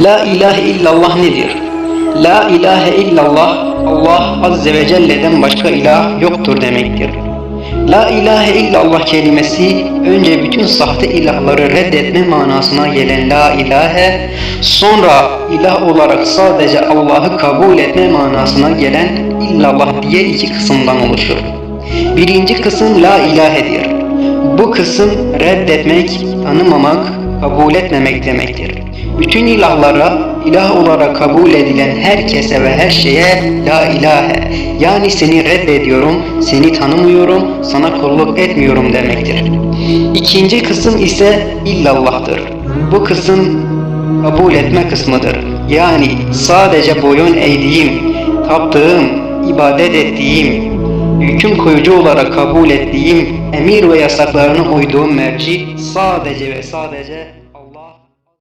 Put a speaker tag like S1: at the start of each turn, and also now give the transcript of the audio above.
S1: La ilahe illallah nedir? La ilahe illallah Allah Azze ve Celle'den başka ilah yoktur demektir. La ilahe illallah kelimesi önce bütün sahte ilahları reddetme manasına gelen la ilahe, sonra ilah olarak sadece Allah'ı kabul etme manasına gelen illallah diye iki kısımdan oluşur. Birinci kısım la ilahedir. Bu kısım reddetmek, tanımamak, kabul etmemek demektir. Bütün ilahlara ilah olarak kabul edilen herkese ve her şeye la ilahe yani seni reddediyorum, seni tanımıyorum, sana kulluk etmiyorum demektir. İkinci kısım ise illallah'tır. Bu kısım kabul etme kısmıdır. Yani sadece boyun eğdiğim, taptığım, ibadet ettiğim, hüküm koyucu olarak kabul ettiğim emir ve yasaklarına uyduğum merci sadece ve sadece